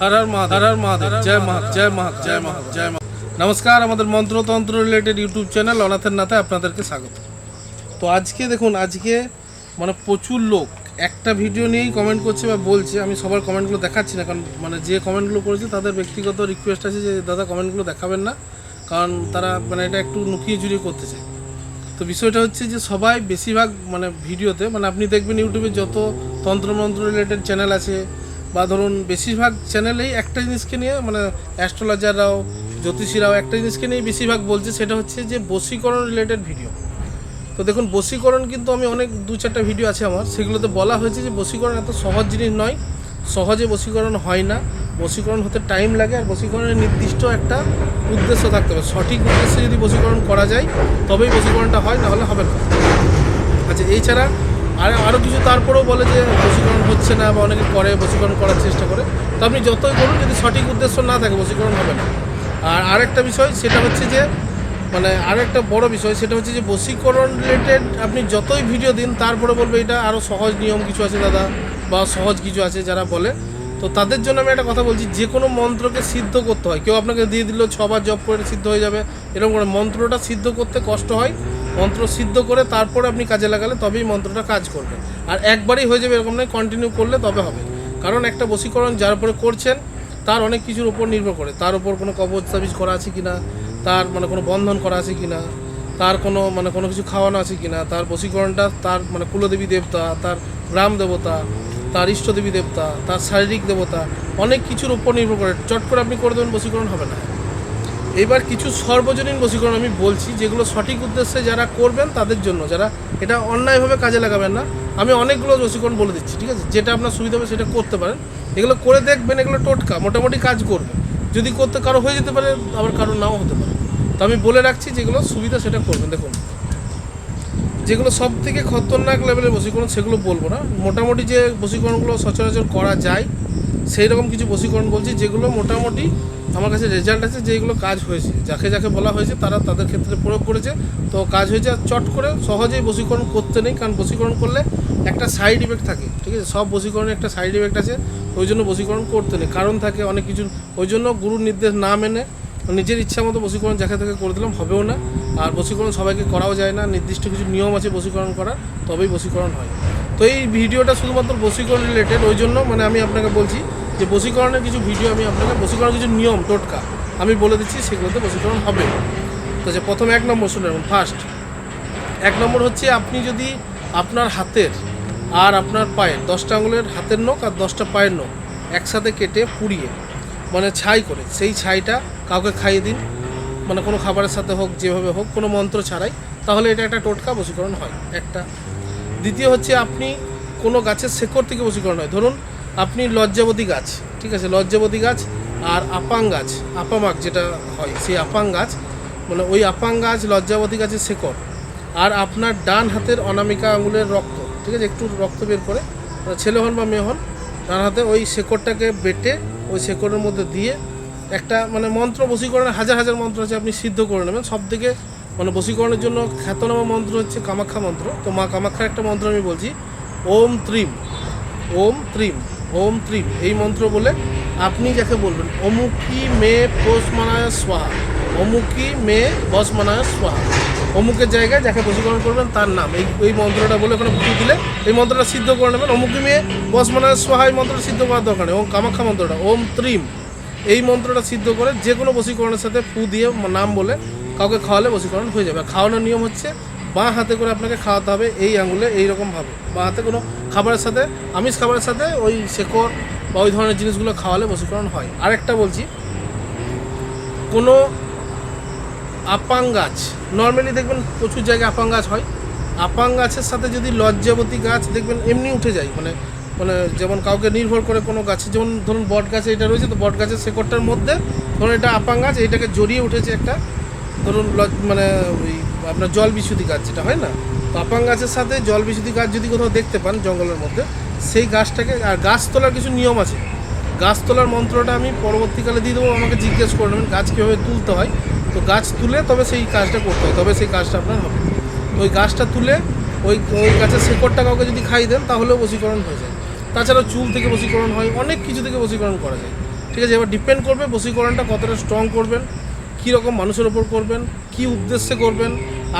হর হর মহাদেব, হর হর মহাদেব, জয় মা জয় মা জয় মা জয় মা নমস্কার, আমাদের মন্ত্রতন্ত্র রিলেটেড ইউটিউব চ্যানেল অনাথের নাথে আপনাদেরকে স্বাগত। তো আজকে দেখুন, আজকে মানে প্রচুর লোক, একটা ভিডিও নিয়েই কমেন্ট করছে বা বলছে, আমি সবার কমেন্টগুলো দেখাচ্ছি না, কারণ মানে যে কমেন্টগুলো করেছে, তাদের ব্যক্তিগত রিকোয়েস্ট আছে যে দাদা কমেন্টগুলো দেখাবেন না, কারণ তারা মানে এটা একটু লুকিয়ে জুড়িয়ে করতে চায়। তো বিষয়টা হচ্ছে যে সবাই বেশিরভাগ মানে ভিডিওতে মানে আপনি দেখবেন ইউটিউবে যত তন্ত্রমন্ত্র রিলেটেড চ্যানেল আছে বা ধরুন বেশিরভাগ চ্যানেলেই একটা জিনিসকে নিয়ে মানে অ্যাস্ট্রোলজাররাও, জ্যোতিষীরাও একটা জিনিসকে নিয়ে বেশিরভাগ বলছে, সেটা হচ্ছে যে বশীকরণ রিলেটেড ভিডিও তো দেখুন, বশীকরণ কিন্তু আমি অনেক দু চারটা ভিডিও আছে আমার, সেগুলোতে বলা হয়েছে যে বশীকরণ এত সহজ জিনিস নয়। সহজে বশীকরণ হয় না। বশীকরণ হতে টাইম লাগে আর বশীকরণের নির্দিষ্ট একটা উদ্দেশ্য থাকতে হবে। সঠিক উদ্দেশ্যে যদি বশীকরণ করা যায়, তবেই বশীকরণটা হয়, নাহলে হবে না। আচ্ছা এছাড়া আর আরও কিছু তারপরেও বলে যে বশীকরণ হচ্ছে না বা অনেকে করে, বশীকরণ করার চেষ্টা করে। তো আপনি যতই করুন, যদি সঠিক উদ্দেশ্য না থাকে, বশীকরণ হবে না। আর আরেকটা বিষয়, সেটা হচ্ছে যে মানে আরেকটা বড় বিষয়, সেটা হচ্ছে যে বশীকরণ রিলেটেড আপনি যতই ভিডিও দিন, তারপরে বলবে এটা আরও সহজ নিয়ম কিছু আছে দাদা, বা সহজ কিছু আছে যারা বলে। তো তাদের জন্য আমি একটা কথা বলছি, যে কোনো মন্ত্রকে সিদ্ধ করতে হয়। কেউ আপনাকে দিয়ে দিল, ছবার জব করে সিদ্ধ হয়ে যাবে, এরকম করে। মন্ত্রটা সিদ্ধ করতে কষ্ট হয় মন্ত্র সিদ্ধ করে তারপরে আপনি কাজে লাগালে তবেই মন্ত্রটা কাজ করবে। আর একবারই হয়ে যাবে এরকম নয় কন্টিনিউ করলে তবে হবে। কারণ একটা বশীকরণ যার উপরে করছেন, তার অনেক কিছুর উপর নির্ভর করে। তার উপর কোনো কবচ সার্ভিস করা আছে কি না তার মানে কোনো বন্ধন করা আছে কি না তার কোনো মানে কোনো কিছু খাওয়ানো আছে কি না তার বশীকরণটা তার মানে কুলদেবী দেবতা, তার গ্রাম দেবতা, তার ইষ্টদেবী দেবতা, তার শারীরিক দেবতা, অনেক কিছুর উপর নির্ভর করে। চট করে আপনি করে দেবেন, বশীকরণ হবে না। এবার কিছু সর্বজনীন বশীকরণ আমি বলছি, যেগুলো সঠিক উদ্দেশ্যে যারা করবেন তাদের জন্য, যারা এটা অন্যায়ভাবে কাজে লাগাবেন না। আমি অনেকগুলো বশীকরণ বলে দিচ্ছি, ঠিক আছে? যেটা আপনার সুবিধা হবে সেটা করতে পারেন। এগুলো করে দেখবেন, এগুলো টোটকা, মোটামুটি কাজ করবে। যদি করতে কারও হয়ে যেতে পারে, আবার কারও নাও হতে পারে। তো আমি বলে রাখছি, যেগুলো সুবিধা সেটা করবেন। দেখুন, যেগুলো সব থেকে খতরনাক লেভেলের বশীকরণ, সেগুলো বলব না। মোটামুটি যে বশীকরণগুলো সচরাচর করা যায় সেই রকম কিছু বশীকরণ বলছি, যেগুলো মোটামুটি আমার কাছে রেজাল্ট আছে যেগুলো কাজ হয়েছে। যাকে যাকে বলা হয়েছে তারা তাদের ক্ষেত্রে প্রয়োগ করেছে। তো কাজ হয়েছে আর চট করে সহজেই বশীকরণ করতে নেই, কারণ বশীকরণ করলে একটা সাইড ইফেক্ট থাকে, ঠিক আছে? সব বশীকরণে একটা সাইড ইফেক্ট আছে, ওই জন্য বশীকরণ করতে নেই। কারণ থাকে অনেক কিছু, ওই জন্য গুরুর নির্দেশ না মেনে নিজের ইচ্ছা মতো বশীকরণ যাকে তাকে করে দিলাম হবেও না। আর বশীকরণ সবাইকে করাও যায় না, নির্দিষ্ট কিছু নিয়ম আছে বশীকরণ করার, তবেই বশীকরণ হয়। তো এই ভিডিওটা শুধুমাত্র বশীকরণ রিলেটেড ওই জন্য মানে আমি আপনাকে বলছি যে বশীকরণের কিছু ভিডিও আমি আপনাকে, বশীকরণের কিছু নিয়ম, টোটকা আমি বলে দিচ্ছি, সেগুলোতে বশীকরণ হবে। তো যে প্রথম এক নম্বর শুনে ফার্স্ট এক নম্বর হচ্ছে আপনি যদি আপনার হাতের আর আপনার পায়ের, দশটা আঙুলের হাতের নখ আর দশটা পায়ের নখ একসাথে কেটে পুড়িয়ে মানে ছাই করে, সেই ছাইটা কাউকে খাইয়ে দিন মানে কোনো খাবারের সাথে হোক, যেভাবে হোক, কোনো মন্ত্র ছাড়াই, তাহলে এটা একটা টোটকা বশীকরণ হয়, একটা। দ্বিতীয় হচ্ছে আপনি কোনো গাছের শেকড় থেকে বশীকরণ হয়। ধরুন আপনি লজ্জাবতী গাছ, ঠিক আছে, লজ্জাবতী গাছ আর আপাং গাছ, আপামাক যেটা হয়, সেই আপাং গাছ মানে ওই আপাং গাছ, লজ্জাবতী গাছের শেকড় আর আপনার ডান হাতের অনামিকা আঙুলের রক্ত, ঠিক আছে, একটু রক্ত বের করে মানে ছেলে হন বা মেয়ে হন, ডান হাতে ওই শেকড়টাকে বেটে ওই শেকড়ের মধ্যে দিয়ে একটা মানে মন্ত্র বশীকরণের হাজার হাজার মন্ত্র আছে আপনি সিদ্ধ করে নেবেন। সব থেকে মানে বশীকরণের জন্য খ্যাতনামা মন্ত্র হচ্ছে কামাখ্যা মন্ত্র। তো মা কামাখ্যার একটা মন্ত্র আমি বলছি, ওম ত্রিম ওম ত্রিম। ওম ত্রিম এই মন্ত্র বলে আপনি যাকে বলবেন, অমুকি মে পোষ মানায় সোহা অমুকি মে বস মানায় সোহা অমুকের জায়গায় যাকে বশীকরণ করবেন তার নাম, এই এই মন্ত্রটা বলে ওখানে ফুটে দিলে এই মন্ত্রটা সিদ্ধ করে নেবেন, অমুকি মেয়ে বস মানায় সোহা এই মন্ত্রটা সিদ্ধ করার দরকার নেই। ওম কামাখ্যা মন্ত্রটা, ওম ত্রিম, এই মন্ত্রটা সিদ্ধ করে যে কোনো বশীকরণের সাথে ফু দিয়ে নাম বলে কাউকে খাওয়ালে বশীকরণ হয়ে যাবে। খাওয়ানোর নিয়ম হচ্ছে বাঁ হাতে করে আপনাকে খাওয়াতে হবে এই আঙুলে এই রকমভাবে বাঁ হাতে কোনো খাবারের সাথে, আমিষ খাবারের সাথে ওই শেকড় বা ওই ধরনের জিনিসগুলো খাওয়ালে বশীকরণ হয়। আরেকটা বলছি, কোনো আপাং গাছ নর্মালি দেখবেন প্রচুর জায়গায় আপাং গাছ হয়। আপাং গাছের সাথে যদি লজ্জাবতী গাছ দেখবেন এমনি উঠে যায় মানে মানে যেমন কাউকে নির্ভর করে কোনো গাছে, যেমন ধরুন বট গাছে এটা রয়েছে, তো বট গাছের শেকড়টার মধ্যে ধরুন এটা আপাং গাছ এটাকে জড়িয়ে উঠেছে একটা, ধরুন মানে ওই আপনার জল বিশুদ্ধি গাছ যেটা হয় না, পাপাং গাছের সাথে জল বিশুদ্ধি গাছ যদি কোথাও দেখতে পান জঙ্গলের মধ্যে, সেই গাছটাকে, আর গাছ তোলার কিছু নিয়ম আছে। গাছ তোলার মন্ত্রটা আমি পরবর্তীকালে দিয়ে দেবো, আমাকে জিজ্ঞেস করে নেবেন গাছ কীভাবে তুলতে হয়। তো গাছ তুলে তবে সেই কাজটা করতে হয়, তবে সেই কাজটা আপনার হবে। ওই গাছটা তুলে ওই ওই গাছের শেকড়টা কাউকে যদি খাই দেন, তাহলেও বশীকরণ হয়ে যায়। তাছাড়াও চুল থেকে বশীকরণ হয়, অনেক কিছু থেকে বশীকরণ করা যায়। ঠিক আছে, এবার ডিপেন্ড করবে বশীকরণটা কতটা স্ট্রং করবেন। কী রকম মানুষের ওপর করবেন, কি উদ্দেশ্যে করবেন,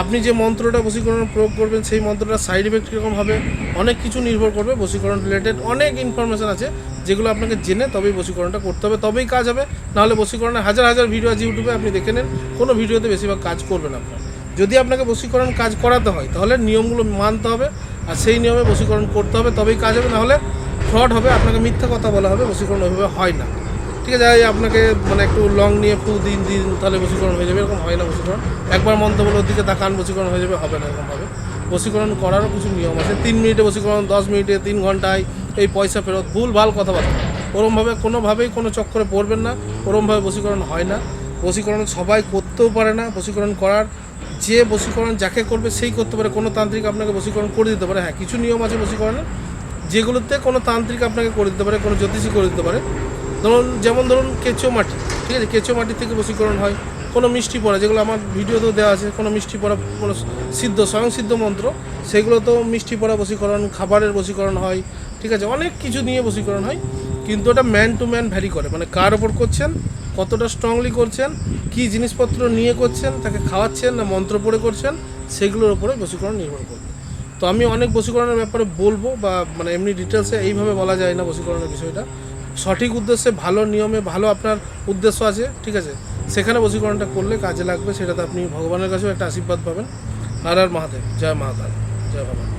আপনি যে মন্ত্রটা বশীকরণ প্রয়োগ করবেন, সেই মন্ত্রটা সাইড ইফেক্ট কীরকম হবে, অনেক কিছু নির্ভর করবে বশীকরণ রিলেটেড অনেক ইনফরমেশান আছে, যেগুলো আপনাকে জেনে তবেই বশীকরণটা করতে হবে, তবেই কাজ হবে, নাহলে বশীকরণের হাজার হাজার ভিডিও আছে ইউটিউবে আপনি দেখে নেন, কোনো ভিডিওতে বেশিরভাগ কাজ করবেন আপনার। যদি আপনাকে বশীকরণ কাজ করাতে হয়, তাহলে নিয়মগুলো মানতে হবে, আর সেই নিয়মে বশীকরণ করতে হবে, তবেই কাজ হবে, নাহলে ফ্রড হবে, আপনাকে মিথ্যা কথা বলা হবে, বশীকরণ ওইভাবে হয় না। ঠিক আছে আপনাকে মানে একটু লং নিয়ে ফু দিন দিন তাহলে বশীকরণ হয়ে যাবে, এরকম হয় না বশীকরণ। একবার মন্ত্র বলে ওর দিকে তাকান, বশীকরণ হয়ে যাবে, হবে না এরকমভাবে। বশীকরণ করারও কিছু নিয়ম আছে। তিন মিনিটে বশীকরণ, দশ মিনিটে, তিন ঘন্টায় এই পয়সা ফেরত, ভুল, ভালো কথাবার্তা। ওরমভাবে কোনোভাবেই কোনো চক্করে পড়বেন না, ওরমভাবে বশীকরণ হয় না। বশীকরণ সবাই করতেও পারে না, বশীকরণ করার যে বশীকরণ যাকে করবে সেই করতে পারে। কোনো তান্ত্রিক আপনাকে বশীকরণ করে দিতে পারে। হ্যাঁ কিছু নিয়ম আছে বশীকরণের যেগুলোতে কোনো তান্ত্রিক আপনাকে করে দিতে পারে, কোনো জ্যোতিষী করে দিতে পারে। ধরুন, যেমন ধরুন কেঁচো মাটি, ঠিক আছে? কেঁচো মাটি থেকে বশীকরণ হয়, কোনো মিষ্টি পড়া, যেগুলো আমার ভিডিওতেও দেওয়া আছে, কোনো মিষ্টি পড়া, কোনো সিদ্ধ স্বয়ং সিদ্ধ মন্ত্র তো মিষ্টি পড়া বশীকরণ, খাবারের বশীকরণ হয়, ঠিক আছে? অনেক কিছু নিয়ে বশীকরণ হয়, কিন্তু ওটা ম্যান টু ম্যান ভ্যারি করে। মানে কার ওপর করছেন, কতটা স্ট্রংলি করছেন, কি জিনিসপত্র নিয়ে করছেন, তাকে খাওয়াচ্ছেন না মন্ত্র পড়ে করছেন, সেগুলোর ওপরে বশীকরণ নির্ভর করবে তো আমি অনেক বশীকরণের ব্যাপারে বলব বা মানে এমনি ডিটেলসে এইভাবে বলা যায় না বশীকরণের বিষয়টা। সঠিক উদ্দেশ্যে ভালো নিয়মে ভালো আপনার উদ্দেশ্য আছে, ঠিক আছে? সেখানে বশীকরণটা করলে কাজে লাগবে, সেটাতে আপনি ভগবানের কাছেও একটা আশীর্বাদ পাবেন। আর আর মহাদেব, জয় মহাকাল জয় বাবা